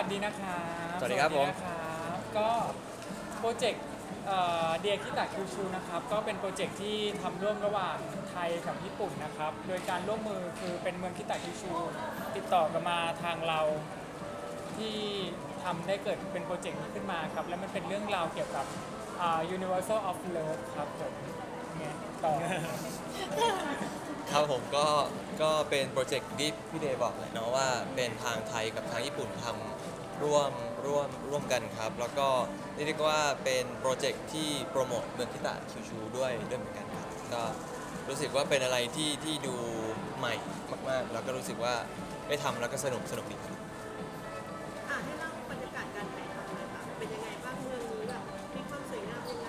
วัสดีนะครับสวัสดีครับผม นะครับก็โปรเจกต์เดียคิตะคิวชูนะครับ ก็เป็นโปรเจกต์ที่ทำร่วมระหว่างไทยกับญี่ปุ่นนะครับ โดยการร่วมมือคือเป็นเมืองคิตะคิวชู ติดต่อกันมาทางเราที่ทำได้เกิดเป็นโปรเจกต์นี้ขึ้นมาครับ และมันเป็นเรื่องราวเกี่ยวกับอ่า Universal of Love ครับผมไงต่อ ครับผมก็ก็เป็นโปรเจกต์ที่พี่เดย์บอกเลยเนาะว่าเป็นทางไทยกับทางญี่ปุ่นทำ ร่วมร่วมร่วมกันครับ แล้วก็เรียกว่าเป็นโปรเจกต์ที่โปรโมทเมืองคิตะคิวชูด้วยด้วยเหมือนกันครับก็รู้สึกว่าเป็นอะไรที่ที่ดูใหม่มากๆ แล้วก็รู้สึกว่าได้ทำแล้วก็สนุกสนุกดีครับ อะให้เล่าบรรยากาศการถ่ายทำเลยค่ะเป็นยังไงบ้างเมืองนี้แบบมีความสวยงามยังไง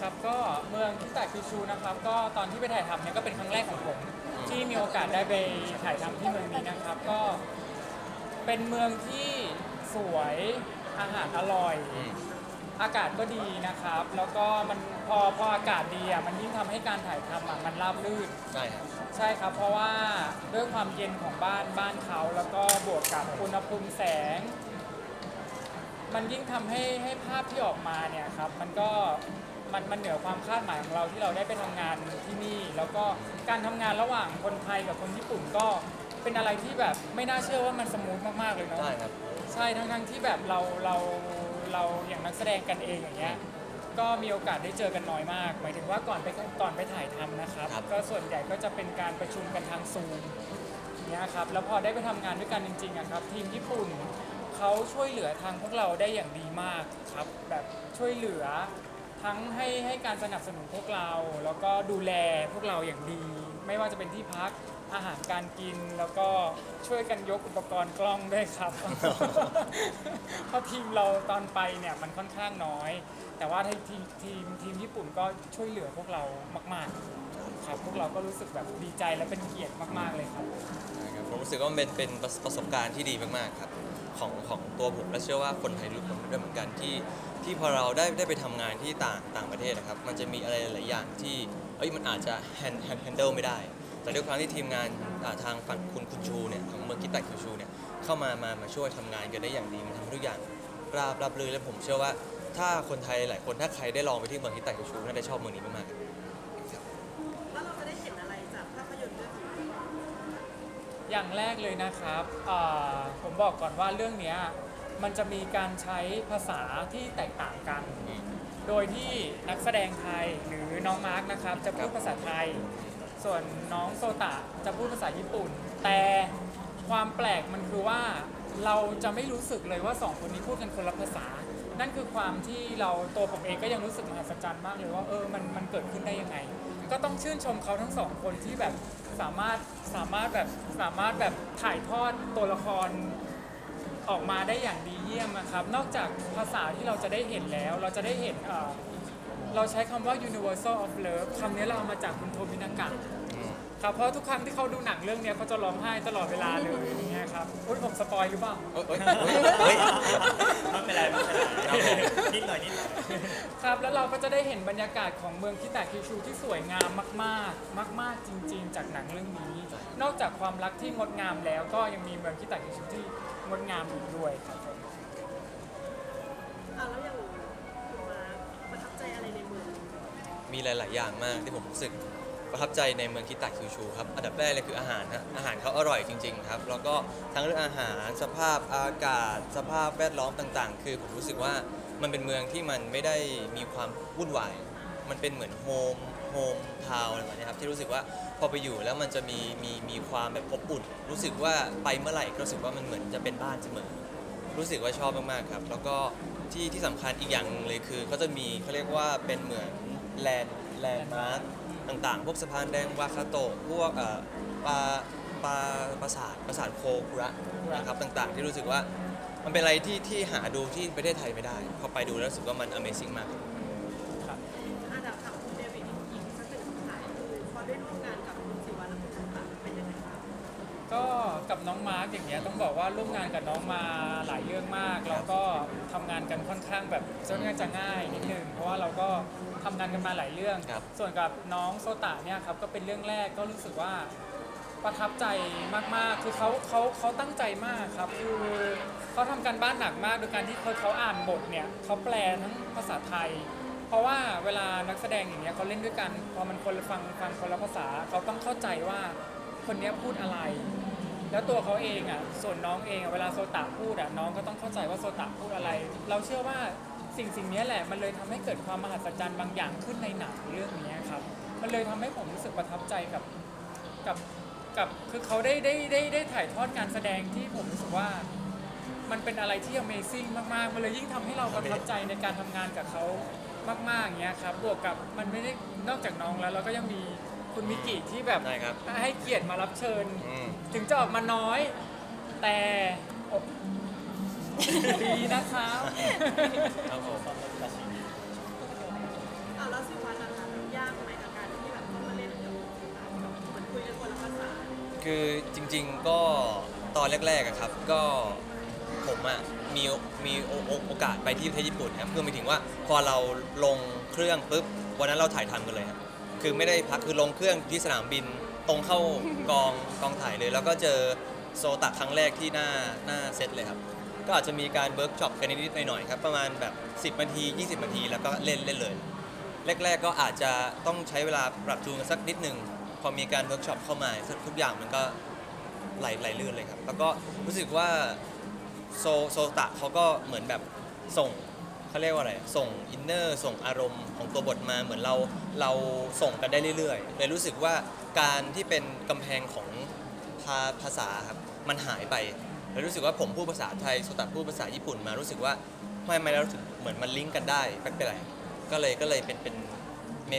ครับก็เมืองคิตะคิวชูนะครับก็ตอนที่ไปถ่ายทำเนี่ยก็เป็นครั้งแรกของผม ที่มีโอกาสได้ไปถ่ายทำที่เมืองนี้นะครับ ก็ เป็นเมืองที่สวยอาหารอร่อย อืม อากาศก็ดีนะครับ แล้วก็มันพอพออากาศดีอะมันยิ่งทำให้การถ่ายทำอะมันราบรื่น ใช่ครับ ใช่ครับ เพราะว่าด้วยความเย็นของบ้านบ้านเขา แล้วก็บวกกับอุณหภูมิแสง มันยิ่งทำให้ให้ภาพที่ออกมาเนี่ยครับ มันก็มันมันเหนือความคาดหมายของเราที่เราได้ไปทำงานที่นี่ แล้วก็การทำงานระหว่างคนไทยกับคนญี่ปุ่นก็ เป็นอะไรที่แบบไม่น่าเชื่อว่ามันสมูทมากๆเลยเนาะ ใช่ครับ ใช่ทั้งทั้งๆที่แบบเราเราเราอย่างนักแสดงกันเองอย่างเงี้ยก็มีโอกาสได้เจอกันน้อยมาก หมายถึงว่าก่อนไปก่อนไปถ่ายทำนะครับ ครับ ก็ส่วนใหญ่ก็จะเป็นการประชุมกันทางซูมเนี้ยครับแล้วพอได้ไปทำงานด้วยกันจริงๆอะครับทีมญี่ปุ่นเขาช่วยเหลือทางพวกเราได้อย่างดีมากครับ แบบช่วยเหลือทั้งให้ให้การสนับสนุนพวกเรา แล้วก็ดูแลพวกเราอย่างดี ไม่ว่าจะเป็นที่พัก อาหารการกินแล้วก็ช่วยกันยกอุปกรณ์กล้องด้วยครับ เพราะทีมเราตอนไปเนี่ยมันค่อนข้างน้อย แต่ว่าทีมทีมทีมญี่ปุ่นก็ช่วยเหลือพวกเรามาก ๆ ครับ พวกเราก็รู้สึกแบบดีใจและเป็นเกียรติมาก ๆ เลยครับใช่ครับผมรู้สึกว่ามันเป็นเป็นประประสบการณ์ที่ดีมากๆครับของของตัวผมและเชื่อว่าคนไทยทุกคนด้วยเหมือนกันที่ที่พอเราได้ได้ไปทำงานที่ต่างต่างประเทศนะครับ มันจะมีอะไรหลายอย่างที่เอ้ยมันอาจจะ hand hand handle ไม่ได้ แต่ด้วยความที่ทีมงานอ่าทางฝั่งคุณคุณชูเนี่ยของเมืองกิตะคิวชูเนี่ยเข้ามามามาช่วยทำงานกันได้อย่างดีมันทำให้ทุกอย่างราบราบรื่นและผมเชื่อว่า ถ้าคนไทยหลายคนถ้าใครได้ลองไปที่เมืองกิตะคิวชูน่าจะชอบเมืองนี้มากๆครับแล้วเราจะได้เห็นอะไรจากภาพยนตร์เรื่องนี้อย่างแรกเลยนะครับอ่าผมบอกก่อนว่าเรื่องเนี้ยมันจะมีการใช้ภาษาที่แตกต่างกันอืมโดยที่นักแสดงไทยหรือน้องมาร์กนะครับ จะพูดภาษาไทย ส่วนน้องโซตะจะพูดภาษาญี่ปุ่น แต่ความแปลกมันคือว่าเราจะไม่รู้สึกเลยว่าสองคนนี้พูดกันคนละภาษา นั่นคือความที่เราตัวผมเองก็ยังรู้สึกมหัศจรรย์มากเลยว่าเออมันมันเกิดขึ้นได้ยังไง ก็ต้องชื่นชมเขาทั้งสองคนที่แบบสามารถสามารถแบบสามารถแบบถ่ายทอดตัวละครออกมาได้อย่างดีเยี่ยมนะครับ นอกจากภาษาที่เราจะได้เห็นแล้ว เราจะได้เห็น เอ่อเราใช้คำว่า universal of love คำนี้เราเอามาจากคุณโทมินากะอืมครับเพราะทุกครั้งที่เขาดูหนังเรื่องเนี้ยเขาจะร้องไห้ตลอดเวลาเลยอย่างเงี้ยครับอุ้ยผมสปอยหรือเปล่า เอ้ยเอ้ยเอ้ยเอ้ย ไม่เป็นไรไม่เป็นไรครับผมนิดหน่อยนิดหน่อย ครับแล้วเราก็จะได้เห็นบรรยากาศของเมืองคิตาคิวชูที่สวยงามมาก ๆ มาก ๆ จริง ๆ จากหนังเรื่องนี้ นอกจากความรักที่งดงามแล้วก็ยังมีเมืองคิตาคิวชูที่งดงามอีกด้วยครับผม อะแล้วอย่าง มีหลาย ๆ อย่างมากที่ผมรู้สึกประทับใจในเมืองคิตะคิวชูครับ อันดับแรกเลยคืออาหารฮะอาหารเขาอร่อยจริง ๆ ครับ แล้วก็ทั้งเรื่องอาหารสภาพอากาศ สภาพแวดล้อมต่าง ๆ คือผมรู้สึกว่ามันเป็นเมืองที่มันไม่ได้มีความวุ่นวาย มันเป็นเหมือนโฮมโฮมทาวน์อะไรแบบนี้ครับที่รู้สึกว่าพอไปอยู่แล้วมันจะมีมีมีความแบบอบอุ่น รู้สึกว่าไปเมื่อไหร่ก็รู้สึกว่ามันเหมือนจะเป็นบ้านเสมอ รู้สึกว่าชอบมาก ๆ ครับ แล้วก็ที่ที่สำคัญอีกอย่างหนึ่งเลยคือเขาจะมีเขาเรียกว่าเป็นเหมือน แลนด์แลนด์มาร์คต่างๆ พวกสะพานแดงวาคาโตะพวกเอ่อปลาปลาปราสาทปราสาทโคคุระนะครับต่างๆ ที่รู้สึกว่ามันเป็นอะไรที่ที่หาดูที่ประเทศไทยไม่ได้ พอไปดูแล้วรู้สึกว่ามัน Amazing มากครับอะเดี๋ยวถามคุณเดวิดอีกอีกสักหนึ่งคำถามคือพอได้ร่วมงานกับคุณสิวะและคุณชันตะเป็นยังไงบ้างก็กับน้องมาร์กอย่างเงี้ยต้องบอกว่าร่วมงานกับน้องมาหลายเรื่องมาก แล้วก็ทำงานกันค่อนข้างแบบค่อนข้างจะง่ายนิดนึงเพราะว่าเราก็ ทำงานกันมาหลายเรื่อง ครับ ส่วนกับน้องโซตะเนี่ยครับก็เป็นเรื่องแรกก็รู้สึกว่าประทับใจมากๆ คือเขาเขาเขาตั้งใจมากครับ คือเขาทำการบ้านหนักมากโดยการที่เขาเขาอ่านบทเนี่ยเขาแปลทั้งภาษาไทย เพราะว่าเวลานักแสดงอย่างเงี้ยเขาเล่นด้วยกัน พอมันคนละฟังฟังคนละภาษาเขาต้องเข้าใจว่าคนเนี้ยพูดอะไร แล้วตัวเขาเองอะส่วนน้องเองอะเวลาโซตะพูดอะน้องก็ต้องเข้าใจว่าโซตะพูดอะไร เราเชื่อว่าสิ่งสิ่งนี้แหละมันเลยทำให้เกิดความมหัศจรรย์บางอย่างขึ้นในหนังเรื่องนี้ครับ มันเลยทำให้ผมรู้สึกประทับใจกับกับกับคือเขาได้ได้ได้ได้ถ่ายทอดการแสดงที่ผมรู้สึกว่า มันเป็นอะไรที่ Amazing มากๆ มันเลยยิ่งทำให้เราประทับใจในการทำงานกับเขามากๆอย่างเงี้ยครับ บวกกับมันไม่ได้นอกจากน้องแล้วเราก็ยังมี คุณมิกิที่แบบ ได้ครับให้เกียรติมารับเชิญ อืม ถึงจะออกมาน้อย แต่อบดีนะครับ ครับผมเอาแล้วสิวันนะคะยากไหมกับการที่แบบต้องมาเล่นกับเหมือนคุยกันคนละภาษาคือจริงๆก็ตอนแรกๆอะครับ ก็ผมอะมีมีโอโอโอกาสไปที่ประเทศญี่ปุ่นครับคือหมายถึงว่าพอเราลงเครื่องปุ๊บวันนั้นเราถ่ายทำกันเลยครับ คือไม่ได้พักคือลงเครื่องที่สนามบินตรงเข้ากองกองถ่ายเลย แล้วก็เจอโซตะครั้งแรกที่หน้าหน้าเซตเลยครับ ก็อาจจะมีการเวิร์กช็อปกันนิดๆหน่อยๆครับ ประมาณแบบ 10นาที 20นาที แล้วก็เล่นเล่นเลย แรก ๆ ก็อาจจะต้องใช้เวลาปรับจูนกันสักนิดหนึ่งพอมีการเวิร์กช็อปเข้ามาทุกอย่างมันก็ไหลไหลลื่นเลยครับ แล้วก็รู้สึกว่าโซโซตะเขาก็เหมือนแบบส่ง เขาเรียกว่าอะไร ส่งอินเนอร์ส่งอารมณ์ของตัวบทมาเหมือนเราเราส่งกันได้เรื่อยๆเลยรู้สึกว่าการที่เป็นกำแพงของภาภาษาครับมันหายไปเลยรู้สึกว่าผมพูดภาษาไทยโซตะพูดภาษาญี่ปุ่นมารู้สึกว่าไม่ไม่แล้วรู้สึกเหมือนมันลิงก์กันได้ไม่เป็นไรก็เลยก็เลยเป็นเป็น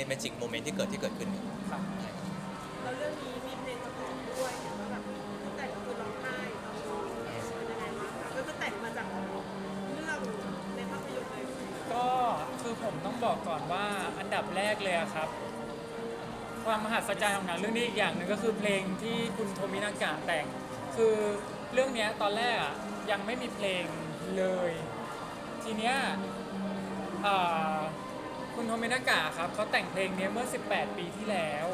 เมจิกโมเมนต์ที่เกิดที่เกิดขึ้นครับครับแล้วเรื่องนี้มีเพลงประ ผมต้องบอกก่อนว่าอันดับแรกเลยอะครับ ความมหัศจรรย์ของหนังเรื่องนี้อีกอย่างหนึ่งก็คือเพลงที่คุณโทมินากะแต่ง คือเรื่องเนี้ยตอนแรกอะยังไม่มีเพลงเลย ทีเนี้ยอ่าคุณโทมินากะครับเขาแต่งเพลงเนี้ยเมื่อ 18 ปีที่แล้ว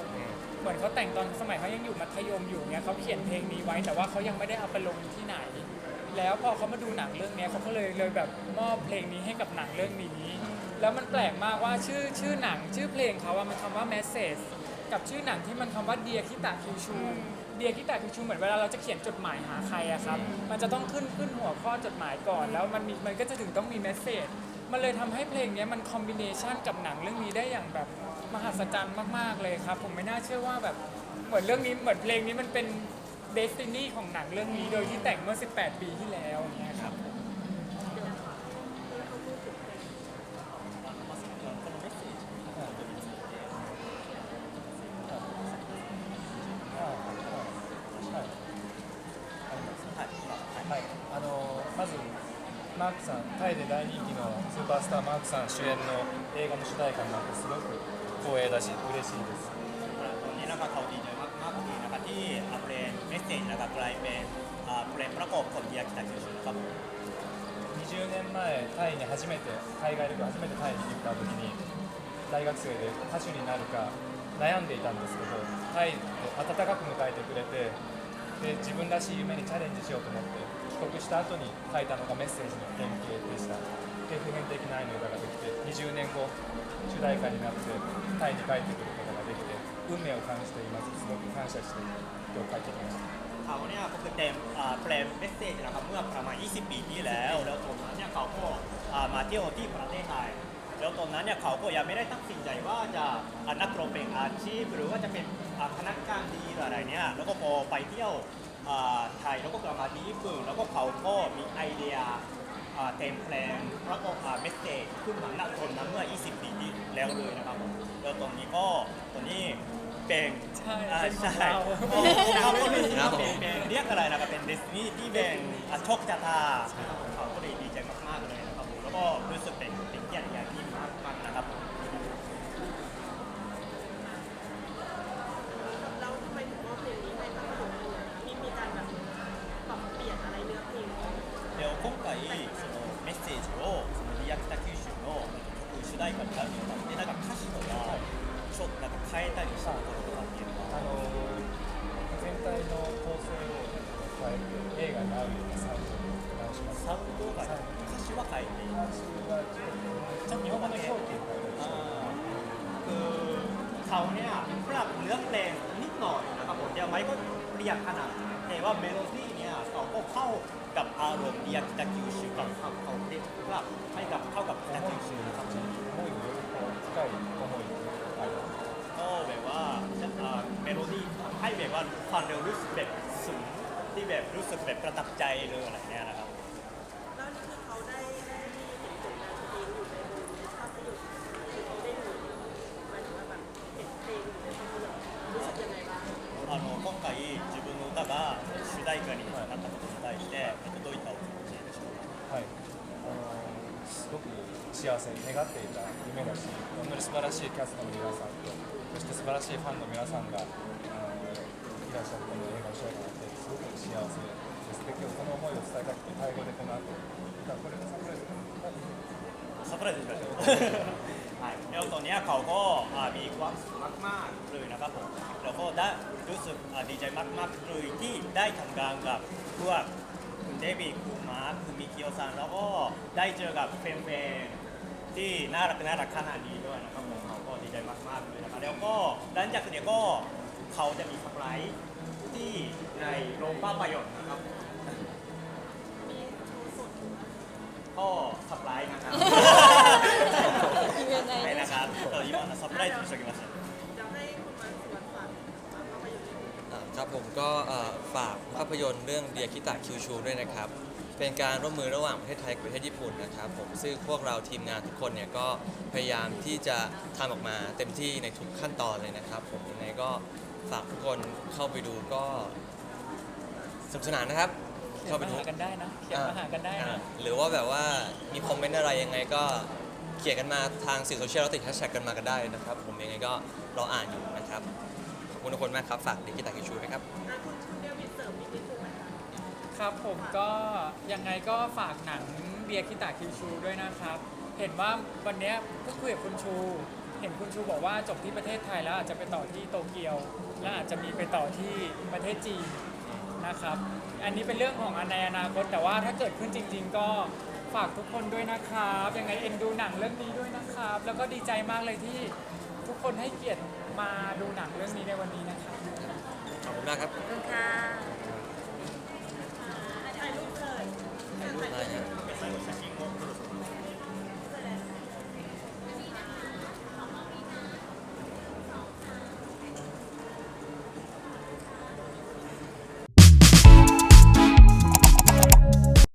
เหมือนเขาแต่งตอนสมัยเขายังอยู่มัธยมอยู่เนี่ยเขาเขียนเพลงนี้ไว้ แต่ว่าเขายังไม่ได้เอาไปลงที่ไหน แล้วพอเขามาดูหนังเรื่องเนี้ยเขาก็เลยเลยแบบมอบเพลงนี้ให้กับหนังเรื่องนี้ แล้วมันแปลกมากว่าชื่อชื่อหนังชื่อเพลงเขาว่ามันคำว่า message กับชื่อหนังที่มันคำว่าเดียคิตะคิวชูเดียคิตะคิวชูเหมือนเวลาเราจะเขียนจดหมายหาใครอะครับ มันจะต้องขึ้นขึ้นหัวข้อจดหมายก่อน แล้วมันมีมันก็จะถึงต้องมี message มันเลยทำให้เพลงเนี้ยมันคอมบิเนชันกับหนังเรื่องนี้ได้อย่างแบบมหัศจรรย์มากๆเลยครับ ผมไม่น่าเชื่อว่าแบบเหมือนเรื่องนี้เหมือนเพลงนี้มันเป็นเดสตินีของหนังเรื่องนี้โดยที่แต่งเมื่อ 18 ปีที่แล้วอย่างเงี้ย マークさん、タイで大人気のスーパースターマークさん主演の映画の主題歌になってすごく光栄だし嬉しいです วันนี้นะครับเขาดีใจมากมากๆเลยนะครับที่เอาเพลงเมสเซจนะครับกลายเป็นอ่าเพลงประกอบของเดียกิตาคิวชูนะครับผม 20年前タイに初めて海外旅行初めてタイに行った時に大学生で歌手になるか悩んでいたんですけどタイで温かく迎えてくれて で自分らしい夢にチャレンジしようと思って帰国した後に書いたのがメッセージの原型でしたで普遍的な愛の歌ができて20年後主題歌になってタイに帰ってくることができて運命を感じていますすごく感謝して今日帰ってきました เขาเนี่ยก็คือเต็มอ่าเพลงเมสเซจนะครับเมื่อประมาณ 20 ปีที่แล้ว แล้วตอนนั้นเนี่ยเขาก็อ่ามาเที่ยวที่ประเทศไทย แล้วตอนนั้นเนี่ยเขาก็ยังไม่ได้ตัดสินใจว่าจะอ่านักร้องเป็นอาชีพ หรือว่าจะเป็นอ่าพนักงานดีหรืออะไรเนี่ยแล้วก็พอไปเที่ยวอ่าไทยแล้วก็กลับมาที่ญี่ปุ่นแล้วก็เขาก็มีไอเดียอ่าเต็มเพลงแล้วก็อ่าเมสเซจขึ้นมาณตอนนั้นเมื่อ 20 ปีที่แล้วเลยนะครับผมแล้วตอนนี้ก็ตอนนี้เป็น ใช่อ่าเป็นของใช่เรา โอ้เขาก็เลยครับผม เป็นเรียกอะไรนะครับเป็นเดสนีที่เป็นอะโชคชะตาเขาก็เลยดีใจมากๆเลยนะครับผมแล้วก็รู้สึกเป็นเป็นเกี 今回そのメッセージをそのリアクタ九州の曲主題歌になるにあたってなんか歌詞とかちょっとなんか変えたりしたこととかっていうのはあの全体に が合うようなサウンドに直しますサウンドが歌詞は書いている私はちょっと日本語の表記を変えたりして คือเขาเนี่ยปรับเนื้อเพลงนิดหน่อยนะครับผมยังไม่ก็เปลี่ยนขนาดนั้นแต่ว่าเมโลดี้ เนี่ยเขาก็เข้ากับอารมณ์เดียกิตาคิวชิวกับเขาเขาเรียกปรับให้กับเข้ากับกิตาคิวชิวครับ 思いをよりこう深い思いがある ก็แบบว่าเอ่อเมโลดี้ทำให้แบบว่าฟังเร็วรู้สึกแบบสูงที่แบบรู้สึกแบบประทับใจเลยอะไรเงี้ยนะครับ 幸せに願っていた夢だし本当に素晴らしいキャストの皆さんとそして素晴らしいファンの皆さんがあのいらっしゃっての映画をしようと思ってすごく幸せですで今日その思いを伝えたくてタイ語でこの後歌これがサプライズかなซัพพลายส์ด้วยใช่แล้วตอนเนี้ยเขาก็อ่ามีความสุขมากๆเลยนะครับผมแล้วก็ได้รู้สึกอ่าดีใจมากๆเลยที่ได้ทำงานกับพวกคุณเดวิดคุณมาร์คคุณมิคิโอซังแล้วก็ได้เจอกับแฟนๆ ที่น่ารักน่ารักขนาดนี้ด้วยนะครับผมเขาก็ดีใจมากๆเลยนะครับแล้วก็หลังจากนี้ก็เขาจะมีสปรายที่ในโรงภาพยนตร์นะครับ มีโชว์สดหรือว่า ก็สปรายนะครับ 言えない ใช่นะครับเออ今のサプライズにしておきました เดี๋ยวให้คุณมาสวนฝากฝากภาพยนตร์นิดนึง อ่าครับผมก็เอ่อฝากภาพยนตร์เรื่องเดียคิตะคิวชูด้วยนะครับ เป็นการร่วมมือระหว่างประเทศไทยกับประเทศญี่ปุ่นนะครับผมซึ่งพวกเราทีมงานทุกคนเนี่ยก็พยายามที่จะทำออกมาเต็มที่ในทุกขั้นตอนเลยนะครับ ผมยังไงก็ฝากทุกคนเข้าไปดูก็สนุกสนานนะครับ เขียนเข้าไปมาดู หากันได้นะเขียนมาหากันได้อ่านะ หรือว่าแบบว่ามีคอมเมนต์อะไรยังไงก็เขียนกันมาทางสื่อโซเชียลแล้วติดแฮชแท็กกันมากันได้นะครับ ผมยังไงก็รออ่านอยู่นะครับ ขอบคุณทุกคนมากครับ ฝากเดียคิตะคิวชูด้วยครับ อะคุณ ครับผมก็ยังไงก็ฝากหนังเบียร์คิตาคิวชูด้วยนะครับ เห็นว่าวันเนี้ยเพิ่งคุยกับคุณชู เห็นคุณชูบอกว่าจบที่ประเทศไทยแล้วอาจจะไปต่อที่โตเกียว และอาจจะมีไปต่อที่ประเทศจีนนะครับ อันนี้เป็นเรื่องของในอนาคตแต่ว่าถ้าเกิดขึ้นจริง ๆ ก็ฝากทุกคนด้วยนะครับยังไงเอ็นดูหนังเรื่องนี้ด้วยนะครับ แล้วก็ดีใจมากเลยที่ทุกคนให้เกียรติมาดูหนังเรื่องนี้ในวันนี้นะครับ ขอบคุณมากครับ ขอบคุณค่ะ ใช่